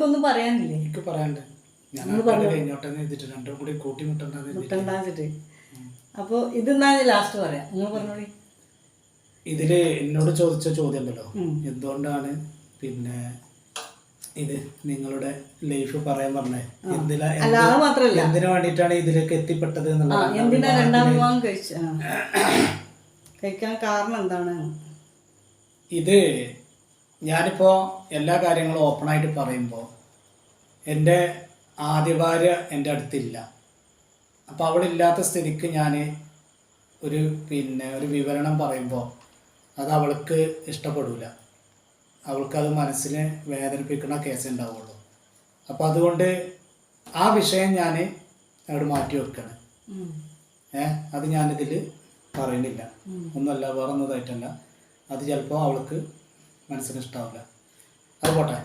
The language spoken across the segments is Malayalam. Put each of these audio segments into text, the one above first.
നിങ്ങൾക്കൊന്നും പറയാനില്ലേ? എനിക്ക് പറയാണ്ട് മുട്ടുണ്ടാച്ചിട്ട് അപ്പോൾ ഇതെന്നാ ലാസ്റ്റ് പറയാം. നിങ്ങൾ പറഞ്ഞോളി. ഇതിൽ എന്നോട് ചോദിച്ച ചോദ്യം ഉണ്ടല്ലോ. എന്തുകൊണ്ടാണ് പിന്നെ ഇത് നിങ്ങളുടെ ലൈഫ് പറയാൻ പറഞ്ഞേ? എന്തിനാ എന്തിനു വേണ്ടിയിട്ടാണ് ഇതിലേക്ക് എത്തിപ്പെട്ടത് എന്തിനാ രണ്ടാം വിവാഹം കഴിക്കാൻ കാരണം എന്താണ്? ഇത് ഞാനിപ്പോൾ എല്ലാ കാര്യങ്ങളും ഓപ്പണായിട്ട് പറയുമ്പോൾ എന്റെ ആദ്യ ഭാര്യ എന്റെ അടുത്തില്ല. അപ്പോൾ അവൾ ഇല്ലാത്ത സ്ഥിതിക്ക് ഞാൻ ഒരു പിന്നെ ഒരു വിവരണം പറയുമ്പോൾ അത് അവൾക്ക് ഇഷ്ടപ്പെടില്ല അവൾക്കത് മനസ്സിനെ വേദനിപ്പിക്കുന്ന കേസ് ഉണ്ടാവുള്ളൂ. അപ്പോൾ അതുകൊണ്ട് ആ വിഷയം ഞാൻ അവിടെ മാറ്റി വെക്കുകയാണ് ഏഹ് ഏ? അത് ഞാനിതിൽ പറയുന്നില്ല. ഒന്നല്ല വേറൊന്നതായിട്ടല്ല വേറെ ഒന്നതായിട്ടല്ല അത് ചിലപ്പോൾ അവൾക്ക് മനസ്സിന് ഇഷ്ടാവില്ല. അത് പോട്ടെ.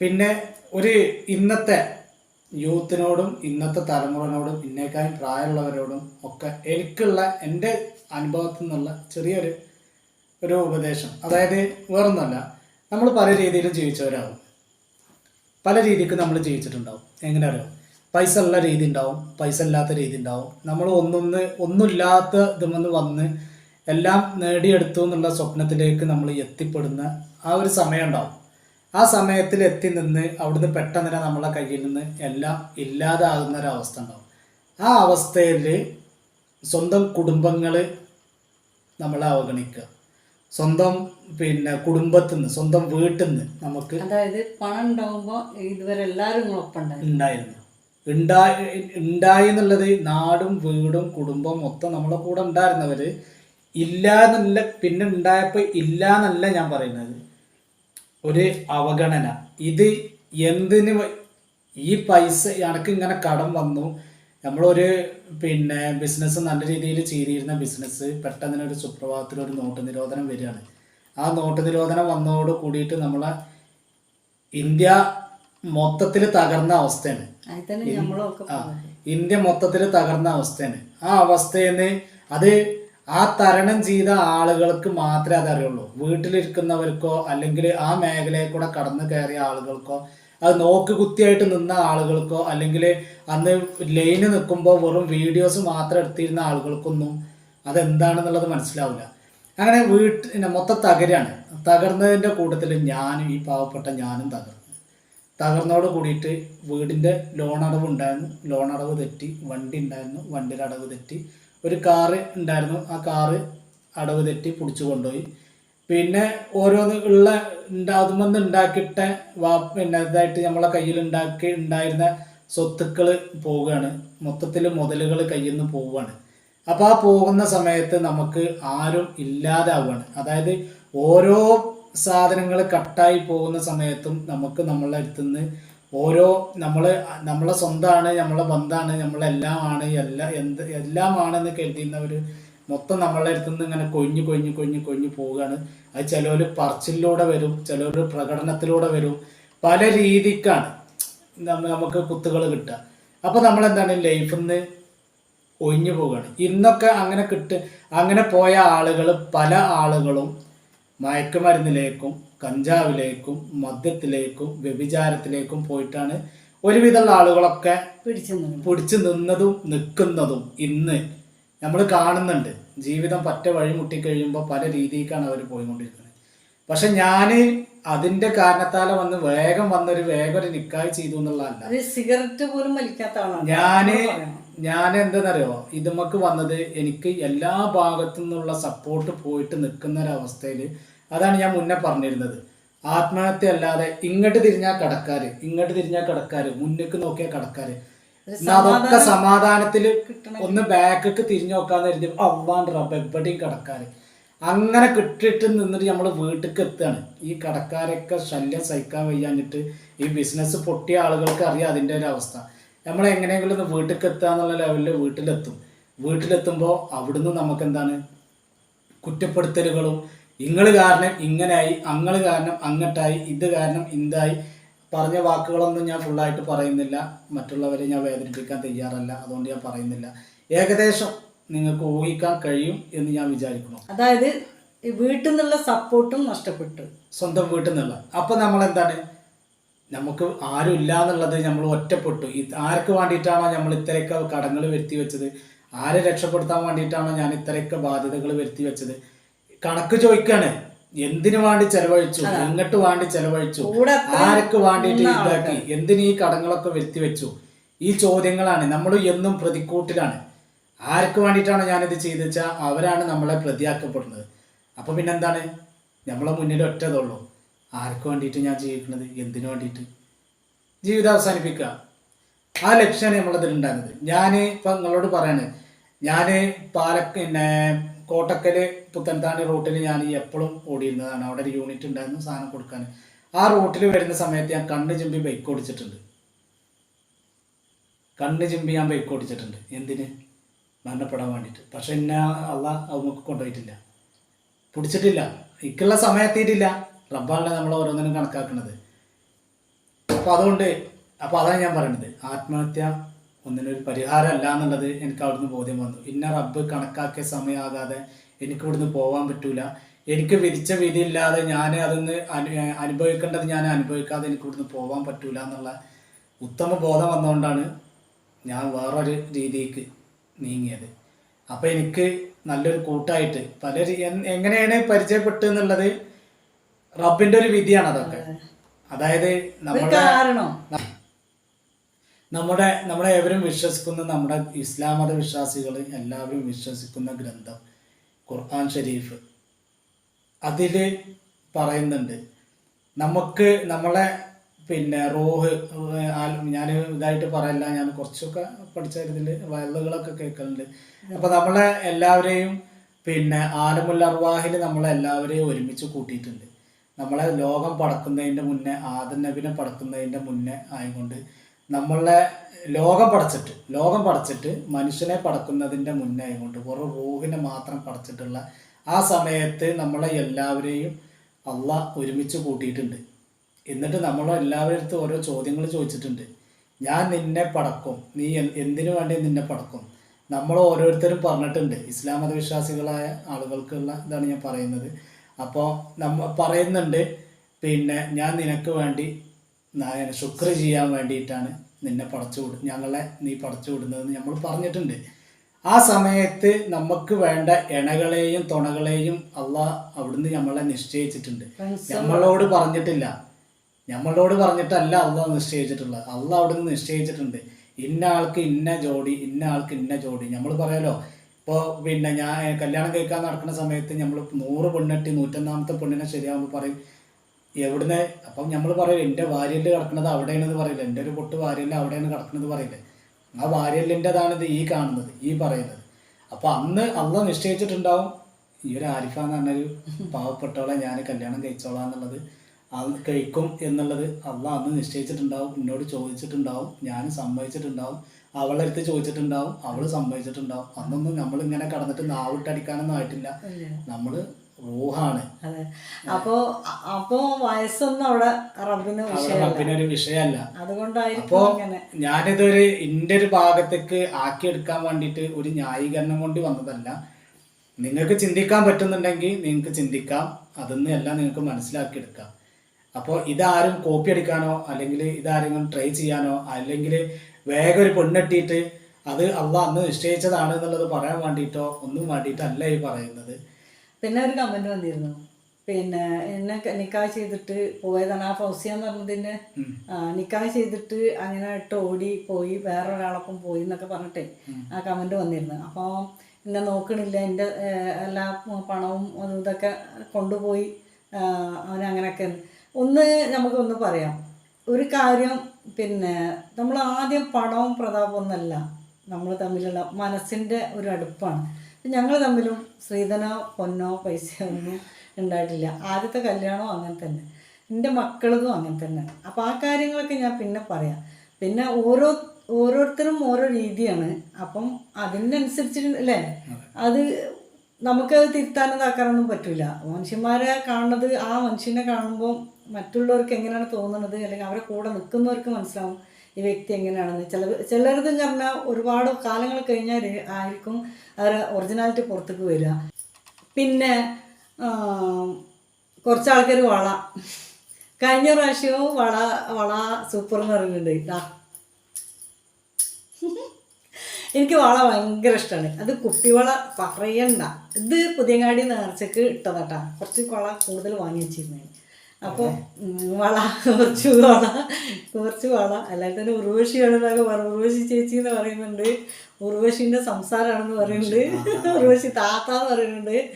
പിന്നെ ഒരു ഇന്നത്തെ യൂത്തിനോടും ഇന്നത്തെ തലമുറനോടും ഇന്നേക്കാളും പ്രായമുള്ളവരോടും ഒക്കെ എനിക്കുള്ള എന്റെ അനുഭവത്തിൽ നിന്നുള്ള ചെറിയൊരു ഒരു ഉപദേശം. അതായത് വേറൊന്നുമല്ല നമ്മൾ പല രീതിയിലും ജീവിച്ചവരാകും പല രീതിക്ക് നമ്മൾ ജീവിച്ചിട്ടുണ്ടാവും. എങ്ങനെ അറിയാം? പൈസ ഉള്ള രീതി ഉണ്ടാവും പൈസ ഇല്ലാത്ത രീതി ഉണ്ടാവും. നമ്മൾ ഒന്നൊന്ന് ഒന്നുമില്ലാത്ത ഇതുമെന്ന് വന്ന് എല്ലാം നേടിയെടുത്തു എന്നുള്ള സ്വപ്നത്തിലേക്ക് നമ്മൾ എത്തിപ്പെടുന്ന ആ ഒരു സമയം ഉണ്ടാവും ആ സമയത്തിൽ എത്തി നിന്ന് അവിടുന്ന് പെട്ടെന്ന് തന്നെ നമ്മളെ കയ്യിൽ നിന്ന് എല്ലാം ഇല്ലാതാകുന്ന ഒരു അവസ്ഥ ഉണ്ടാവും. ആ അവസ്ഥയിൽ സ്വന്തം കുടുംബങ്ങൾ നമ്മളെ അവഗണിക്കുക. സ്വന്തം പിന്നെ കുടുംബത്തിൽ നിന്ന് സ്വന്തം വീട്ടിൽ നിന്ന് നമുക്ക് അതായത് പണം ഉണ്ടാകുമ്പോൾ ഇതുവരെ എല്ലാവരും ഉണ്ടായിരുന്നു. ഉണ്ടായി ഉണ്ടായി എന്നുള്ളത് നാടും വീടും കുടുംബം മൊത്തം നമ്മളെ കൂടെ ഉണ്ടായിരുന്നവര് ഇല്ല എന്നല്ല പിന്നെ ഉണ്ടായപ്പോൾ ഇല്ല എന്നല്ല ഞാൻ പറയുന്നത്. ഒരു അവഗണന. ഇത് എന്തിന് ഈ പൈസ എനക്ക് ഇങ്ങനെ കടം വന്നു. നമ്മളൊരു പിന്നെ ബിസിനസ് നല്ല രീതിയിൽ ചെയ്തിരുന്ന ബിസിനസ് പെട്ടെന്ന് ഒരു സുപ്രഭാതത്തിൽ ഒരു നോട്ട് നിരോധനം വരികയാണ്. ആ നോട്ട് നിരോധനം വന്നതോട് കൂടിയിട്ട് നമ്മളെ ഇന്ത്യ മൊത്തത്തിൽ തകർന്ന അവസ്ഥയാണ്. ഇന്ത്യ മൊത്തത്തിൽ തകർന്ന അവസ്ഥയാണ്. ആ അവസ്ഥയിൽ നിന്ന് അത് ആ തരണം ചെയ്ത ആളുകൾക്ക് മാത്രമേ അതറിയുള്ളൂ. വീട്ടിലിരിക്കുന്നവർക്കോ അല്ലെങ്കിൽ ആ മേഖലയിൽ കൂടെ കടന്നു കയറിയ ആളുകൾക്കോ അത് നോക്ക് കുത്തിയായിട്ട് നിന്ന ആളുകൾക്കോ അല്ലെങ്കിൽ അന്ന് ലൈന് നിൽക്കുമ്പോൾ വെറും വീഡിയോസ് മാത്രം എടുത്തിരുന്ന ആളുകൾക്കൊന്നും അതെന്താണെന്നുള്ളത് മനസ്സിലാവില്ല. അങ്ങനെ വീട്ടിൽ മൊത്തം തകരാണ്. തകർന്നതിന്റെ കൂട്ടത്തിൽ ഞാനും ഈ പാവപ്പെട്ട ഞാനും തകർന്നു. തകർന്നോട് കൂടിയിട്ട് വീടിന്റെ ലോൺ അടവ് ഉണ്ടായിരുന്നു ലോൺ അടവ് തെറ്റി വണ്ടി ഉണ്ടായിരുന്നു വണ്ടിയുടെ അടവ് തെറ്റി. ഒരു കാറ് ഉണ്ടായിരുന്നു. ആ കാറ് അടവ് തെറ്റി പിടിച്ചു കൊണ്ടുപോയി. പിന്നെ ഓരോന്ന് ഉള്ള അതുമെന്ന് ഉണ്ടാക്കിയിട്ട വാ പിന്നെ ഇതായിട്ട് നമ്മളെ കയ്യിൽ ഉണ്ടാക്കി ഉണ്ടായിരുന്ന സ്വത്തുക്കൾ പോവുകയാണ്. മൊത്തത്തിൽ മുതലുകൾ കയ്യിൽ നിന്ന് പോവുകയാണ്. അപ്പോൾ ആ പോകുന്ന സമയത്ത് നമുക്ക് ആരും ഇല്ലാതാവുകയാണ്. അതായത് ഓരോ സാധനങ്ങൾ കട്ടായി പോകുന്ന സമയത്തും നമുക്ക് നമ്മളെ അടുത്തുനിന്ന് ഓരോ നമ്മൾ നമ്മളെ സ്വന്തമാണ് നമ്മളെ ബന്ധമാണ് നമ്മളെല്ലാം ആണ് എല്ലാ എന്ത് എല്ലാമാണെന്ന് കരുതിയുന്നവർ മൊത്തം നമ്മളെ അടുത്തുനിന്ന് ഇങ്ങനെ കൊഴിഞ്ഞു കൊഴിഞ്ഞു കൊഴിഞ്ഞു കൊഴിഞ്ഞു പോവുകയാണ്. അത് ചിലവർ പറച്ചിലൂടെ വരും ചിലവർ പ്രകടനത്തിലൂടെ വരും. പല രീതിക്കാണ് നമുക്ക് കുത്തുകൾ കിട്ടുക. അപ്പോൾ നമ്മളെന്താണ് ലൈഫിൽ നിന്ന് ഒഴിഞ്ഞു പോവുകയാണ്. ഇന്നൊക്കെ അങ്ങനെ കിട്ട് അങ്ങനെ പോയ ആളുകൾ പല ആളുകളും മയക്കുമരുന്നിലേക്കും കഞ്ചാവിലേക്കും മദ്യത്തിലേക്കും വ്യഭിചാരത്തിലേക്കും പോയിട്ടാണ് ഒരുവിധമുള്ള ആളുകളൊക്കെ പിടിച്ചു നിന്നു നിന്നതും നിൽക്കുന്നതും ഇന്ന് നമ്മൾ കാണുന്നുണ്ട്. ജീവിതം പറ്റ വഴിമുട്ടി കഴിയുമ്പോൾ പല രീതിക്കാണ് അവർ പോയിക്കൊണ്ടിരിക്കുന്നത്. പക്ഷെ ഞാൻ അതിന്റെ കാരണത്താല വന്ന് വേഗം വന്നൊരു വേഗം ഒരു നിക്കായ് ചെയ്തു എന്നുള്ളതല്ല. സിഗരറ്റ് പോലും വലിക്കാത്ത ഞാൻ. ഞാൻ എന്തെന്നറിയോ ഇതുമക്ക് വന്നത് എനിക്ക് എല്ലാ ഭാഗത്തു നിന്നുള്ള സപ്പോർട്ട് പോയിട്ട് നിൽക്കുന്ന ഒരവസ്ഥയിൽ അതാണ് ഞാൻ മുന്നേ പറഞ്ഞിരുന്നത്. ആത്മഹത്യ അല്ലാതെ ഇങ്ങോട്ട് തിരിഞ്ഞാൽ കടക്കാര് ഇങ്ങോട്ട് തിരിഞ്ഞാൽ കടക്കാര് മുന്നേക്ക് നോക്കിയാൽ എന്നാ അതൊക്കെ സമാധാനത്തിൽ ഒന്ന് ബാക്കൊക്കെ തിരിഞ്ഞു നോക്കാന്ന് കരുതി അള്ളാണ്ട് റബ്ബ് എവിടെയും കടക്കാര്. അങ്ങനെ കിട്ടിയിട്ട് നിന്നിട്ട് നമ്മൾ വീട്ടിലേക്ക് എത്തുകയാണ് ഈ കടക്കാരൊക്കെ ശല്യം സഹിക്കാൻ വയ്യാഞ്ഞിട്ട് ഈ ബിസിനസ് പൊട്ടിയ ആളുകൾക്ക് അറിയാം അതിന്റെ ഒരു അവസ്ഥ. നമ്മൾ എങ്ങനെയെങ്കിലും ഒന്ന് വീട്ടിലേക്ക് എത്തുക എന്നുള്ള ലെവലിൽ വീട്ടിലെത്തും. വീട്ടിലെത്തുമ്പോൾ അവിടുന്ന് നമുക്ക് എന്താണ് കുറ്റപ്പെടുത്തലുകളും ഇങ്ങൾ കാരണം ഇങ്ങനായി അങ്ങൾ കാരണം അങ്ങട്ടായി ഇത് കാരണം ഇന്തായി പറഞ്ഞ വാക്കുകളൊന്നും ഞാൻ ഫുള്ളായിട്ട് പറയുന്നില്ല. മറ്റുള്ളവരെ ഞാൻ വേദനിപ്പിക്കാൻ തയ്യാറല്ല. അതുകൊണ്ട് ഞാൻ പറയുന്നില്ല. ഏകദേശം നിങ്ങൾക്ക് ഊഹിക്കാൻ കഴിയും എന്ന് ഞാൻ വിചാരിക്കുന്നു. അതായത് വീട്ടിൽ നിന്നുള്ള സപ്പോർട്ടും നഷ്ടപ്പെട്ടു. സ്വന്തം വീട്ടിൽ നിന്നുള്ള. അപ്പം നമ്മൾ എന്താണ് നമുക്ക് ആരും ഇല്ല എന്നുള്ളത് നമ്മൾ ഒറ്റപ്പെട്ടു. ഈ ആർക്ക് വേണ്ടിയിട്ടാണോ നമ്മൾ ഇത്രയൊക്കെ കടങ്ങൾ വരുത്തി വെച്ചത്? ആരെ രക്ഷപ്പെടുത്താൻ വേണ്ടിയിട്ടാണോ ഞാൻ ഇത്രയൊക്കെ ബാധ്യതകൾ വരുത്തി വെച്ചത്? കണക്ക് ചോദിക്കാണ്. എന്തിനു വേണ്ടി ചെലവഴിച്ചു? എങ്ങോട്ട് വേണ്ടി ചെലവഴിച്ചു? ആർക്ക് വേണ്ടിയിട്ട് ഇതാക്കി? എന്തിന് ഈ കടങ്ങളൊക്കെ വരുത്തി വെച്ചു? ഈ ചോദ്യങ്ങളാണ്. നമ്മൾ എന്നും പ്രതിക്കൂട്ടിലാണ്. ആർക്ക് വേണ്ടിയിട്ടാണ് ഞാനിത് ചെയ്തുവെച്ചാൽ അവരാണ് നമ്മളെ പ്രതിയാക്കപ്പെടുന്നത്. അപ്പൊ പിന്നെന്താണ്? നമ്മളെ മുന്നിൽ ഒറ്റതുള്ളൂ ആർക്ക് വേണ്ടിയിട്ട് ഞാൻ ജീവിക്കുന്നത്? എന്തിനു വേണ്ടിയിട്ട്? ജീവിതം അവസാനിപ്പിക്കുക. ആ ലക്ഷ്യമാണ് നമ്മളതിൽ ഉണ്ടായിരുന്നത് ഞാൻ ഇപ്പം നിങ്ങളോട് പറയാണ് ഞാൻ പാലക്ക പിന്നെ കോട്ടക്കൽ പുത്തൻതാണി റൂട്ടിൽ ഞാൻ എപ്പോഴും ഓടിയിരുന്നതാണ്. അവിടെ ഒരു യൂണിറ്റ് ഉണ്ടായിരുന്നു സാധനം കൊടുക്കാൻ. ആ റൂട്ടിൽ വരുന്ന സമയത്ത് ഞാൻ കണ്ണ് ചിമ്പി ബൈക്ക് ഓടിച്ചിട്ടുണ്ട്. കണ്ണ് ചിമ്പി ഞാൻ ബൈക്ക് ഓടിച്ചിട്ടുണ്ട്. എന്തിന്? മരണപ്പെടാൻ വേണ്ടിയിട്ട്. പക്ഷെ എന്നെ അള്ള നമുക്ക് കൊണ്ടുപോയിട്ടില്ല. പിടിച്ചിട്ടില്ല. ഇക്കുള്ള സമയം എത്തിയിട്ടില്ല റബ്ബാണ് നമ്മൾ ഓരോന്നിനും കണക്കാക്കുന്നത് അപ്പോൾ അതുകൊണ്ട് അപ്പോൾ അതാണ് ഞാൻ പറയുന്നത് ആത്മഹത്യ ഒന്നിനൊരു പരിഹാരമല്ല എന്നുള്ളത് എനിക്ക് അവിടുന്ന് ബോധ്യം വന്നു. ഇന്ന റബ്ബ് കണക്കാക്കിയ സമയമാകാതെ എനിക്ക് ഇവിടുന്ന് പോകാൻ പറ്റൂല. എനിക്ക് വിധിച്ച വിധി ഇല്ലാതെ ഞാൻ അതൊന്ന് അനു അനുഭവിക്കേണ്ടത് ഞാൻ അനുഭവിക്കാതെ എനിക്ക് ഇവിടുന്ന് പോകാൻ പറ്റൂല എന്നുള്ള ഉത്തമ ബോധം വന്നുകൊണ്ടാണ് ഞാൻ വേറൊരു രീതിക്ക് നീങ്ങിയത്. അപ്പോൾ എനിക്ക് നല്ലൊരു കൂട്ടായിട്ട് പല എങ്ങനെയാണ് പരിചയപ്പെട്ടു എന്നുള്ളത് റബ്ബിന്റെ ഒരു വിധിയാണ് അതൊക്കെ. അതായത് നമ്മുടെ കാരണം. നമ്മുടെ നമ്മളെ ഏവരും വിശ്വസിക്കുന്ന നമ്മുടെ ഇസ്ലാം മത വിശ്വാസികൾ എല്ലാവരും വിശ്വസിക്കുന്ന ഗ്രന്ഥം ഖുർആൻ ഷരീഫ് അതിൽ പറയുന്നുണ്ട് നമുക്ക് നമ്മളെ പിന്നെ റോഹ് ഞാൻ ഇതായിട്ട് പറയല്ല ഞാൻ കുറച്ചൊക്കെ പഠിച്ച ഇതിൽ വയലുകളൊക്കെ കേൾക്കുന്നുണ്ട് അപ്പോൾ നമ്മളെ എല്ലാവരെയും പിന്നെ ആലമുൽ അർവാഹിൽ നമ്മളെ എല്ലാവരെയും ഒരുമിച്ച് കൂട്ടിയിട്ടുണ്ട്. നമ്മളെ ലോകം പടക്കുന്നതിന്റെ മുന്നേ ആദം നബിനെ പടക്കുന്നതിന്റെ മുന്നേ ആയതുകൊണ്ട് നമ്മളെ ലോകം പടച്ചിട്ട് ലോകം പടച്ചിട്ട് മനുഷ്യനെ പടക്കുന്നതിന്റെ മുന്നേ ആയതുകൊണ്ട് വെറും റൂഹിനെ മാത്രം പടച്ചിട്ടുള്ള ആ സമയത്ത് നമ്മളെ എല്ലാവരെയും അല്ല ഒരുമിച്ച് കൂട്ടിയിട്ടുണ്ട്. എന്നിട്ട് നമ്മൾ എല്ലാവരുടെ ഓരോ ചോദ്യങ്ങൾ ചോദിച്ചിട്ടുണ്ട്. ഞാൻ നിന്നെ പടക്കും. നീ എന്തിനു വേണ്ടി നിന്നെ പടക്കും? നമ്മൾ ഓരോരുത്തരും പറഞ്ഞിട്ടുണ്ട്. ഇസ്ലാം മതവിശ്വാസികളായ ആളുകൾക്കുള്ള ഇതാണ് ഞാൻ പറയുന്നത്. അപ്പോൾ നമ്മ പറയുന്നുണ്ട് പിന്നെ ഞാൻ നിനക്ക് വേണ്ടി ശുക്ര ശുക്ർ ചെയ്യാൻ വേണ്ടിയിട്ടാണ് നിന്നെ പടച്ചു വിടും ഞങ്ങളെ നീ പടച്ചു വിടുന്നതെന്ന് നമ്മൾ പറഞ്ഞിട്ടുണ്ട്. ആ സമയത്ത് നമുക്ക് വേണ്ട ഇണകളെയും തുണകളെയും അള്ളാഹ് അവിടുന്ന് നമ്മളെ നിശ്ചയിച്ചിട്ടുണ്ട്. നമ്മളോട് പറഞ്ഞിട്ടില്ല. നമ്മളോട് പറഞ്ഞിട്ടല്ല അള്ളാഹ് നിശ്ചയിച്ചിട്ടുള്ളത്. അള്ളാഹ് അവിടുന്ന് നിശ്ചയിച്ചിട്ടുണ്ട്. ഇന്ന ആൾക്ക് ഇന്ന ജോഡി ഇന്ന ആൾക്ക് ഇന്ന ജോഡി. നമ്മൾ പറയാലോ ഇപ്പോൾ പിന്നെ ഞാൻ കല്യാണം കഴിക്കാൻ നടക്കുന്ന സമയത്ത് നമ്മൾ നൂറ് പെണ്ണെട്ടി നൂറ്റൊന്നാമത്തെ പെണ്ണിനെ ശരിയാകുമ്പോൾ പറയും എവിടുന്ന്? അപ്പം നമ്മൾ പറയും എന്റെ വാര്യൽ കിടക്കുന്നത് അവിടെയാണെന്ന് പറയില്ല. എന്റെ ഒരു പൊട്ട് വാര്യൽ അവിടെയാണ് കിടക്കുന്നത് പറയില്ല. ആ വാര്യലിന്റെതാണിത് ഈ കാണുന്നത് ഈ പറയുന്നത്. അപ്പോൾ അന്ന് അള്ള നിശ്ചയിച്ചിട്ടുണ്ടാവും ഈ ഒരു ആരിഫ എന്ന് പറഞ്ഞൊരു പാവപ്പെട്ടവളെ ഞാൻ കല്യാണം കഴിച്ചോളാം എന്നുള്ളത്. അന്ന് കഴിക്കും എന്നുള്ളത് അള്ള അന്ന് നിശ്ചയിച്ചിട്ടുണ്ടാവും എന്നോട് ചോദിച്ചിട്ടുണ്ടാവും ഞാൻ സമ്മതിച്ചിട്ടുണ്ടാവും അവളെ അടുത്ത് ചോദിച്ചിട്ടുണ്ടാവും അവൾ സമ്മതിച്ചിട്ടുണ്ടാവും. അന്നൊന്നും നമ്മൾ ഇങ്ങനെ കടന്നിട്ട് നാവിട്ടടിക്കാനൊന്നും ആയിട്ടില്ല. നമ്മൾ റൂഹാണ്. അതെ. അപ്പോ അപ്പോ വയസ്സൊന്നും അവിടെ റബ്ബിന് റബ്ബിനൊരു വിഷയമല്ല. അതുകൊണ്ടായിരിക്കും അങ്ങനെ. ഞാനിതൊരു എന്റെ ഒരു ഭാഗത്തേക്ക് ആക്കിയെടുക്കാൻ വേണ്ടിട്ട് ഒരു ന്യായീകരണം കൊണ്ട് വന്നതല്ല. നിങ്ങൾക്ക് ചിന്തിക്കാൻ പറ്റുന്നുണ്ടെങ്കിൽ നിങ്ങൾക്ക് ചിന്തിക്കാം. അതൊന്നും എല്ലാം നിങ്ങൾക്ക് മനസ്സിലാക്കിയെടുക്കാം. അപ്പോൾ ഇതാരും കോപ്പി അടിക്കാനോ അല്ലെങ്കിൽ ഇതാരെങ്കിലും ട്രൈ ചെയ്യാനോ അല്ലെങ്കിൽ വേഗം ഒരു പെണ്ണെട്ടിയിട്ട് അത് അള്ള അന്ന് നിശ്ചയിച്ചതാണ് എന്നുള്ളത് പറയാൻ വേണ്ടിയിട്ടോ ഒന്നും വേണ്ടിയിട്ടല്ല ഈ പറയുന്നത്. പിന്നെ ഒരു കമന്റ് വന്നിരുന്നു. പിന്നെ എന്നെ നിക്കാഹ് ചെയ്തിട്ട് പോയതാണ് ആ ഫൗസിയ എന്ന് പറഞ്ഞതിന്റെ നിക്കാഹ് ചെയ്തിട്ട് അങ്ങനെ ഇട്ട് ഓടി പോയി വേറൊരാളൊപ്പം പോയി എന്നൊക്കെ പറഞ്ഞിട്ടേ ആ കമന്റ് വന്നിരുന്നു. അപ്പോൾ എന്നെ നോക്കണില്ല എന്റെ എല്ലാ പണവും ഇതൊക്കെ കൊണ്ടുപോയി അവനങ്ങനെയൊക്കെ ഒന്ന് നമുക്കൊന്ന് പറയാം. ഒരു കാര്യം പിന്നെ നമ്മൾ ആദ്യം പണവും പ്രതാപവും ഒന്നല്ല. നമ്മൾ തമ്മിലുള്ള മനസ്സിന്റെ ഒരു അടുപ്പാണ്. ഞങ്ങൾ തമ്മിലും സ്ത്രീധനോ പൊന്നോ പൈസയോ ഒന്നും ഉണ്ടായിട്ടില്ല. ആദ്യത്തെ കല്യാണവും അങ്ങനെ തന്നെ. എന്റെ മക്കളതും അങ്ങനെ തന്നെ. അപ്പോൾ ആ കാര്യങ്ങളൊക്കെ ഞാൻ പിന്നെ പറയാം. പിന്നെ ഓരോ ഓരോരുത്തരും ഓരോ രീതിയാണ്. അപ്പം അതിനനുസരിച്ച് അല്ലേ? അത് നമുക്കത് തിരുത്താനും താക്കാനൊന്നും പറ്റില്ല മനുഷ്യന്മാരെ കാണുന്നത് ആ മനുഷ്യനെ കാണുമ്പോൾ മറ്റുള്ളവർക്ക് എങ്ങനെയാണ് തോന്നുന്നത്? അല്ലെങ്കിൽ അവരെ കൂടെ നിൽക്കുന്നവർക്ക് മനസ്സിലാവും ഈ വ്യക്തി എങ്ങനെയാണെന്ന്. ചില ചിലരത് പറഞ്ഞാൽ ഒരുപാട് കാലങ്ങൾ കഴിഞ്ഞാൽ ആയിരിക്കും അവരെ ഒറിജിനാലിറ്റി പുറത്തേക്ക് വരിക. പിന്നെ കുറച്ച് ആൾക്കാർ വള. കഴിഞ്ഞ പ്രാവശ്യവും വള വള സൂപ്പർ എന്ന് പറഞ്ഞിട്ടുണ്ട് എനിക്ക് വള ഭയങ്കര ഇഷ്ടമാണ്. അത് കുപ്പിവള പറയണ്ട. ഇത് പുതിയങ്ങാടി നേർച്ചക്ക് ഇട്ടതാട്ടാ. കുറച്ച് വള കൂടുതൽ വാങ്ങി വെച്ചിരുന്നു അപ്പോൾ വള കുറച്ച് വള കുറച്ച് വള. അല്ലാതെ തന്നെ ഉർവശിയാണെന്നൊക്കെ പറഞ്ഞു ഉർവശി ചേച്ചി എന്ന് പറയുന്നുണ്ട്. ഉർവശിന്റെ സംസാരമാണെന്ന് പറയുന്നുണ്ട്. ഉർവശി താത്ത. എന്ന് പറയുന്നുണ്ട്.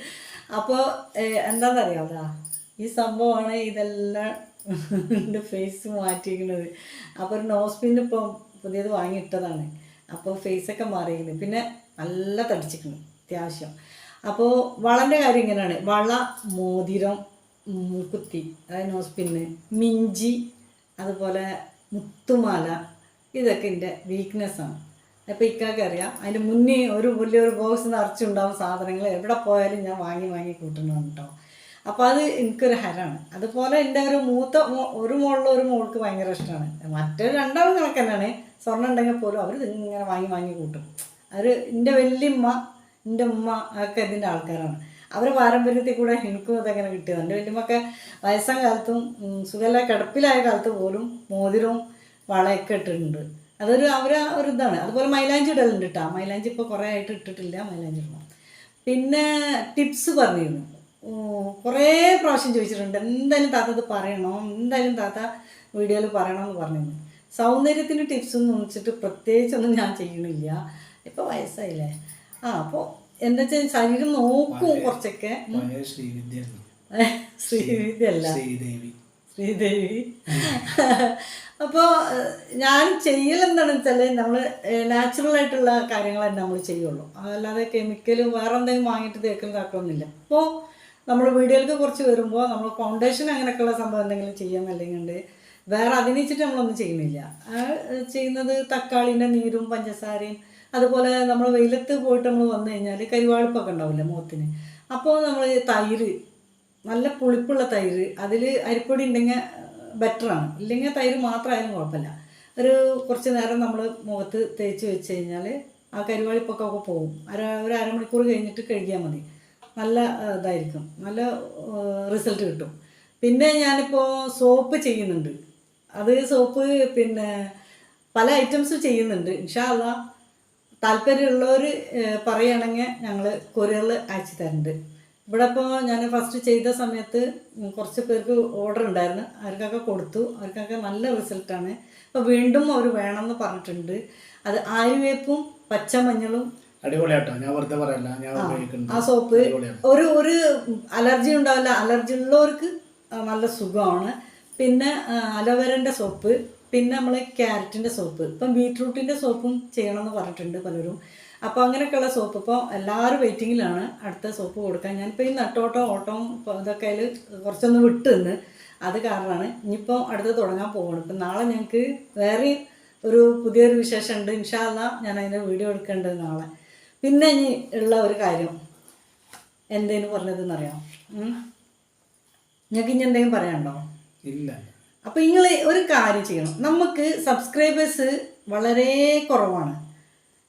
അപ്പോൾ എന്താണെന്നറിയാമോ ഈ സംഭവമാണ് ഇതെല്ലാം എന്റെ ഫേസ് മാറ്റിയിരിക്കുന്നത്. അപ്പോൾ ഒരു നോസ്പിൻ ഇപ്പം പുതിയത് വാങ്ങിയിട്ടതാണ്. അപ്പോൾ ഫേസൊക്കെ മാറിയിരിക്കുന്നത് പിന്നെ നല്ല തടിച്ചിരിക്കുന്നു. അത്യാവശ്യം. അപ്പോൾ വളന്റെ കാര്യം ഇങ്ങനെയാണ്. വള മോതിരം മൂക്കുത്തി അതായത് നോസ്പിന്ന് മിഞ്ചി അതുപോലെ മുത്തുമാല ഇതൊക്കെ എന്റെ വീക്ക്നെസ്സാണ് അപ്പോൾ ഇക്കാക്ക് അറിയാം അതിന്റെ മുന്നേ ഒരു വലിയൊരു ബോക്സ് നിറച്ചുണ്ടാവും സാധനങ്ങൾ എവിടെ പോയാലും ഞാൻ വാങ്ങി വാങ്ങി കൂട്ടണം കേട്ടോ അപ്പോൾ അത് എനിക്കൊരു ഹരമാണ് അതുപോലെ എന്റെ ഒരു മൂത്ത ഒരു മോളിൽ ഒരു മോൾക്ക് ഭയങ്കര ഇഷ്ടമാണ് മറ്റൊരു രണ്ടാളും കണക്ക് തന്നെയാണ്. സ്വർണം ഉണ്ടെങ്കിൽ പോലും അവർ ഇങ്ങനെ വാങ്ങി വാങ്ങി കൂട്ടും. അവർ എന്റെ വല്യമ്മ എന്റെ ഉമ്മ ഒക്കെ ഇതിന്റെ ആൾക്കാരാണ്. അവർ പാരമ്പര്യത്തിൽ കൂടെ എനിക്കും അതങ്ങനെ കിട്ടിയത്. എന്റെ വല്യമ്മൊക്കെ വയസ്സാം കാലത്തും സുഖമില്ല കിടപ്പിലായ കാലത്ത് പോലും മോതിരവും വളയൊക്കെ ഇട്ടിട്ടുണ്ട്. അതൊരു അവർ ഒരു ഇതാണ്. അതുപോലെ മൈലാഞ്ചി ഇടലുണ്ട് കേട്ടോ മൈലാഞ്ചി ഇപ്പോൾ കുറേ ആയിട്ട് ഇട്ടിട്ടില്ല മൈലാഞ്ചി ഇടണം. പിന്നെ ടിപ്സ് പറഞ്ഞിരുന്നു. കുറേ പ്രാവശ്യം ചോദിച്ചിട്ടുണ്ട്. എന്തായാലും താത്ത ഇത് പറയണം എന്തായാലും താത്ത വീഡിയോയിൽ പറയണം എന്ന് പറഞ്ഞിരുന്നു. സൗന്ദര്യത്തിന് ടിപ്സ് എന്ന് വെച്ചിട്ട് പ്രത്യേകിച്ചൊന്നും ഞാൻ ചെയ്യണില്ല ഇപ്പോൾ വയസ്സായില്ലേ? ആ അപ്പോൾ എന്താ വെച്ചാൽ ശരീരം നോക്കും കുറച്ചൊക്കെ. ശ്രീവിദ്യ. ശ്രീവിദ്യ അല്ല ശ്രീദേവി. ശ്രീദേവി. അപ്പോൾ ഞാൻ ചെയ്യലെന്താണെന്ന് വെച്ചാൽ നമ്മൾ നാച്ചുറൽ ആയിട്ടുള്ള കാര്യങ്ങളെ നമ്മൾ ചെയ്യുള്ളൂ. അതല്ലാതെ കെമിക്കലും വേറെ എന്തെങ്കിലും വാങ്ങിയിട്ട് തേക്കലും കാക്കണമെന്നില്ല അപ്പോൾ നമ്മൾ വീഡിയോയിലേക്ക് കുറച്ച് വരുമ്പോൾ നമ്മൾ ഫൗണ്ടേഷൻ അങ്ങനെയൊക്കെയുള്ള സംഭവം എന്തെങ്കിലും ചെയ്യാന്നല്ലെങ്കിൽ വേറെ അതിനെ വെച്ചിട്ട് നമ്മളൊന്നും ചെയ്യുന്നില്ല. ചെയ്യുന്നത് തക്കാളിന്റെ നീരും പഞ്ചസാരയും അതുപോലെ നമ്മൾ വെയിലത്ത് പോയിട്ട് നമ്മൾ വന്നു കഴിഞ്ഞാൽ കരിവാളിപ്പൊക്കെ ഉണ്ടാവില്ലേ മുഖത്തിന്. അപ്പോൾ നമ്മൾ തൈര് നല്ല പുളിപ്പുള്ള തൈര് അതിൽ അരിപ്പൊടി ഉണ്ടെങ്കിൽ ബെറ്ററാണ് ഇല്ലെങ്കിൽ തൈര് മാത്രമായാലും കുഴപ്പമില്ല. ഒരു കുറച്ച് നേരം നമ്മൾ മുഖത്ത് തേച്ച് വെച്ച് കഴിഞ്ഞാൽ ആ കരുവാളിപ്പൊക്കെ ഒക്കെ പോകും. അര ഒരു അരമണിക്കൂർ കഴിഞ്ഞിട്ട് കഴുകിയാൽ മതി. നല്ല ഇതായിരിക്കും. നല്ല റിസൾട്ട് കിട്ടും. പിന്നെ ഞാനിപ്പോൾ സോപ്പ് ചെയ്യുന്നുണ്ട്. അത് സോപ്പ് പിന്നെ പല ഐറ്റംസ് ചെയ്യുന്നുണ്ട്. ഇൻഷാല്ല താല്പര്യമുള്ളവർ പറയുകയാണെങ്കിൽ ഞങ്ങൾ കൊറിയറിൽ അയച്ചു തരുന്നുണ്ട് ഇവിടെ ഇപ്പോൾ ഞാൻ ഫസ്റ്റ് ചെയ്ത സമയത്ത് കുറച്ച് പേർക്ക് ഓർഡർ ഉണ്ടായിരുന്നു. അവർക്കൊക്കെ കൊടുത്തു. അവർക്കൊക്കെ നല്ല റിസൾട്ടാണ് അപ്പോൾ വീണ്ടും അവർ വേണമെന്ന് പറഞ്ഞിട്ടുണ്ട്. അത് ആയുവേപ്പും പച്ചമഞ്ഞളും അടിപൊളിയാട്ടോ. ഞാൻ വെറുതെ പറയല്ല. ഞാൻ ആ സോപ്പ് ഒരു ഒരു അലർജി ഉണ്ടാവില്ല. അലർജി ഉള്ളവർക്ക് നല്ല സുഖമാണ്. പിന്നെ അലോവേരന്റെ സോപ്പ്. പിന്നെ നമ്മൾ ക്യാരറ്റിന്റെ സോപ്പ്. ഇപ്പം ബീട്രൂട്ടിന്റെ സോപ്പും ചെയ്യണമെന്ന് പറഞ്ഞിട്ടുണ്ട് പലരും. അപ്പോൾ അങ്ങനെയൊക്കെയുള്ള സോപ്പ്. ഇപ്പോൾ എല്ലാവരും വെയിറ്റിങ്ങിലാണ് അടുത്ത സോപ്പ് കൊടുക്കാൻ. ഞാനിപ്പോൾ ഈ നട്ടോട്ടോ ഓട്ടോ ഇതൊക്കെ അതിൽ കുറച്ചൊന്ന് വിട്ട് നിന്ന് അത് കാരണമാണ്. ഇനിയിപ്പോൾ അടുത്ത് തുടങ്ങാൻ പോകണം ഇപ്പം നാളെ ഞങ്ങൾക്ക് വേറെ ഒരു പുതിയൊരു വിശേഷം ഉണ്ട് ഇൻഷാല്ല ഞാൻ അതിന്റെ വീഡിയോ എടുക്കേണ്ടത് നാളെ. പിന്നെ ഇനി ഉള്ള ഒരു കാര്യം. എന്തേലും പറഞ്ഞതെന്നറിയാം? നിങ്ങൾക്ക് ഇനി എന്തെങ്കിലും പറയാനുണ്ടോ? ഇല്ല. അപ്പോൾ നിങ്ങൾ ഒരു കാര്യം ചെയ്യണം. നമുക്ക് സബ്സ്ക്രൈബേഴ്സ് വളരെ കുറവാണ്.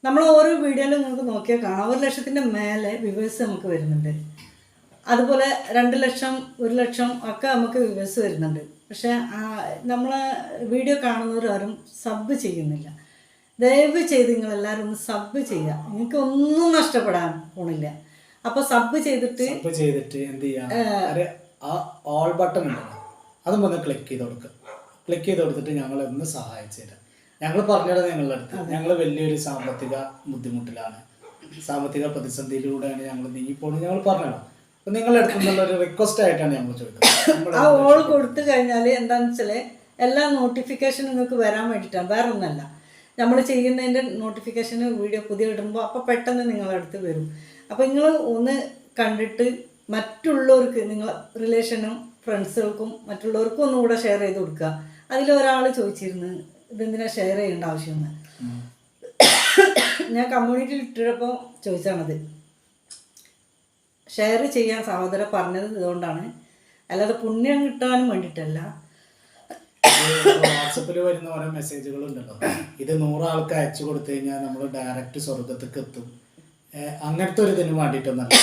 നമ്മൾ ഓരോ വീഡിയോയിലും നിങ്ങൾക്ക് നോക്കിയാൽ കാണാം. ഒരു ലക്ഷത്തിന്റെ മേലെ വ്യൂവേഴ്സ് നമുക്ക് വരുന്നുണ്ട്. അതുപോലെ രണ്ട് ലക്ഷം ഒരു ലക്ഷം ഒക്കെ നമുക്ക് വ്യൂവേഴ്സ് വരുന്നുണ്ട്. പക്ഷേ നമ്മൾ വീഡിയോ കാണുന്നവരാരും സബ് ചെയ്യുന്നില്ല. ദയവ് ചെയ്ത് നിങ്ങളെല്ലാവരും ഒന്ന് സബ് ചെയ്യുക നിങ്ങൾക്ക് ഒന്നും നഷ്ടപ്പെടാൻ പോണില്ല. അപ്പോൾ സബ് ചെയ്തിട്ട് സബ് ചെയ്തിട്ട് എന്ത് ചെയ്യാം? ഓൾ ബട്ടൺ ഉണ്ടല്ലോ. അതും വന്ന് ക്ലിക്ക് ചെയ്ത് കൊടുക്കുക ക്ലിക്ക് ചെയ്ത് കൊടുത്തിട്ട് ഞങ്ങളെ ഒന്ന് സഹായിച്ചു തരാം. ഞങ്ങൾ പറഞ്ഞത് ഞങ്ങളുടെ അടുത്ത്. ഞങ്ങൾ വലിയൊരു സാമ്പത്തിക ബുദ്ധിമുട്ടിലാണ്. സാമ്പത്തിക പ്രതിസന്ധിയിലൂടെയാണ് ഞങ്ങൾ നീങ്ങിപ്പോണെന്ന് ഞങ്ങൾ പറഞ്ഞത്. അപ്പൊ നിങ്ങളുടെ അടുത്ത് നിന്നുള്ള ഒരു റിക്വസ്റ്റ് ആയിട്ടാണ് ഞങ്ങൾ ചോദിക്കുന്നത്. ആ ഓൾ കൊടുത്തു കഴിഞ്ഞാൽ എന്താണെന്ന് വെച്ചാൽ എല്ലാ നോട്ടിഫിക്കേഷനും നിങ്ങൾക്ക് വരാൻ വേണ്ടിയിട്ടാണ്. വേറെ ഒന്നല്ല നമ്മൾ ചെയ്യുന്നതിന്റെ നോട്ടിഫിക്കേഷൻ വീഡിയോ പുതിയ ഇടുമ്പോൾ അപ്പോൾ പെട്ടെന്ന് നിങ്ങളുടെ അടുത്ത് വരും. അപ്പോൾ നിങ്ങൾ ഒന്ന് കണ്ടിട്ട് മറ്റുള്ളവർക്ക് നിങ്ങൾ റിലേഷനും ഫ്രണ്ട്സുകൾക്കും മറ്റുള്ളവർക്കും ഒന്നും കൂടെ ഷെയർ ചെയ്ത് കൊടുക്കുക. അതിലൊരാൾ ചോദിച്ചിരുന്നു ഇതെന്തിനാ ഷെയർ ചെയ്യേണ്ട ആവശ്യമെന്ന് ഞാൻ കമ്മ്യൂണിറ്റിയിൽ ഇട്ടപ്പോൾ ചോദിച്ചാണത്. ഷെയർ ചെയ്യാൻ സഹോദരൻ പറഞ്ഞത് ഇതുകൊണ്ടാണ്. അല്ലാതെ പുണ്യം കിട്ടാനും വേണ്ടിയിട്ടല്ല വാട്സപ്പിൽ വരുന്ന ഓരോ മെസ്സേജുകൾ ഉണ്ടല്ലോ ഇത് നൂറ് ആൾക്ക് അയച്ചു കൊടുത്തു കഴിഞ്ഞാൽ നമ്മൾ ഡയറക്റ്റ് സ്വർഗത്തേക്ക് എത്തും. അങ്ങനത്തെ ഒരു ഇതിന് വേണ്ടിയിട്ടൊന്നല്ല.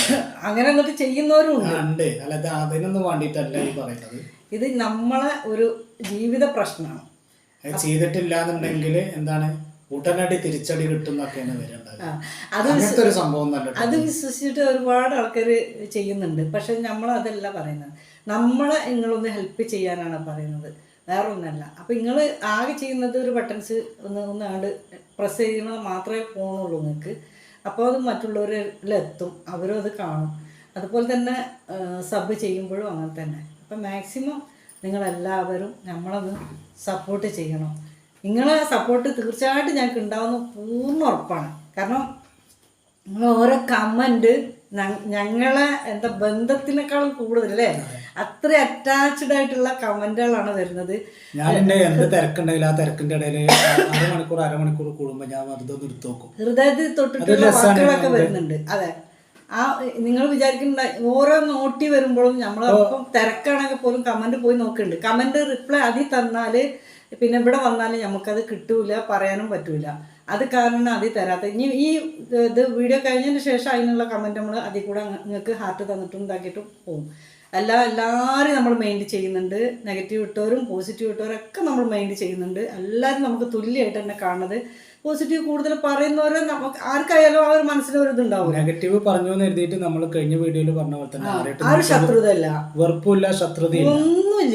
അങ്ങനെ അങ്ങോട്ട് ചെയ്യുന്നവരും ഉണ്ട് അല്ലാതെ അതിനൊന്നും വേണ്ടിയിട്ടല്ല ഈ പറയുന്നത്. ഇത് നമ്മളെ ഒരു ജീവിത പ്രശ്നമാണ്. അത് ചെയ്തിട്ടില്ല എന്നുണ്ടെങ്കിൽ എന്താണ്? ഉടനടി തിരിച്ചടി കിട്ടുന്നൊക്കെയാണ് വരേണ്ടത്. അത് ഒരു സംഭവം അത് വിശ്വസിച്ചിട്ട് ഒരുപാട് ആൾക്കാർ ചെയ്യുന്നുണ്ട്. പക്ഷെ നമ്മൾ അതല്ല പറയുന്നത്. നമ്മളെ നിങ്ങളൊന്ന് ഹെൽപ്പ് ചെയ്യാനാണ് പറയുന്നത്. വേറെ ഒന്നല്ല അപ്പം നിങ്ങൾ ആകെ ചെയ്യുന്നത് ഒരു ബട്ടൺസ് ഒന്ന് ഒന്നാണ്ട് പ്രസ് ചെയ്യുന്നത് മാത്രമേ പോണുള്ളൂ നിങ്ങൾക്ക് അപ്പോൾ അത് മറ്റുള്ളവരിലെത്തും അവരും അത് കാണും. അതുപോലെ തന്നെ സബ് ചെയ്യുമ്പോഴും അങ്ങനെ തന്നെ. അപ്പം മാക്സിമം നിങ്ങളെല്ലാവരും നമ്മളത് സപ്പോർട്ട് ചെയ്യണം. നിങ്ങളെ സപ്പോർട്ട് തീർച്ചയായിട്ടും ഞങ്ങൾക്ക് ഉണ്ടാവുന്ന പൂർണ ഉറപ്പാണ്. കാരണം ഓരോ കമന്റ് ഞങ്ങളെ എന്താ ബന്ധത്തിനേക്കാളും കൂടുതൽ അല്ലേ അത്ര അറ്റാച്ച്ഡ് ആയിട്ടുള്ള കമന്റുകളാണ് വരുന്നത്. ഞാൻ എന്റെ എന്ത് തിരക്കുണ്ടെങ്കിലും ആ തിരക്കിന്റെ ഇടയിൽ അരമണിക്കൂർ അരമണിക്കൂർ കൂടുമ്പോ ഞാൻ വെറുതെ നിർത്തോക്കും നോക്കും. ഹൃദയത്തിൽ തൊട്ടിട്ടുള്ള വാക്കുകളൊക്കെ വരുന്നുണ്ട്. അതെ. ആ നിങ്ങൾ വിചാരിക്കുന്ന ഓരോ നോട്ടി വരുമ്പോഴും നമ്മളിപ്പം തിരക്കാണെങ്കിൽ പോലും കമന്റ് പോയി നോക്കുന്നുണ്ട് കമന്റ് റിപ്ലൈ അതിൽ തന്നാൽ പിന്നെ ഇവിടെ വന്നാൽ നമുക്കത് കിട്ടൂല പറയാനും പറ്റൂല. അത് കാരണം അതിൽ തരാത്ത. ഇനി ഈ ഇത് വീഡിയോ കഴിഞ്ഞതിന് ശേഷം അതിനുള്ള കമന്റ് നമ്മൾ അതിൽ കൂടെ നിങ്ങൾക്ക് ഹാർട്ട് തന്നിട്ടും ഇതാക്കിയിട്ടും പോകും എല്ലാ എല്ലാവരും നമ്മൾ മൈൻഡ് ചെയ്യുന്നുണ്ട്. നെഗറ്റീവ് ഇട്ടവരും പോസിറ്റീവ് ഇട്ടവരും ഒക്കെ നമ്മൾ മൈൻഡ് ചെയ്യുന്നുണ്ട്. എല്ലാവരും നമുക്ക് തുല്യമായിട്ട് തന്നെ കാണുന്നത്. പോസിറ്റീവ് കൂടുതൽ പറയുന്നവരെ നമുക്ക് ആർക്കായാലും ആ ഒരു മനസ്സിന് ഒരു ഇതുണ്ടാവും നെഗറ്റീവ് പറഞ്ഞു എന്ന് എഴുതിയിട്ട് നമ്മൾ കഴിഞ്ഞ വീഡിയോയിൽ പറഞ്ഞ പോലെ തന്നെ ആ ഒരു ശത്രുതല്ല വെറുപ്പില്ല ശത്രുതയില്ല. ഒന്നുമില്ല.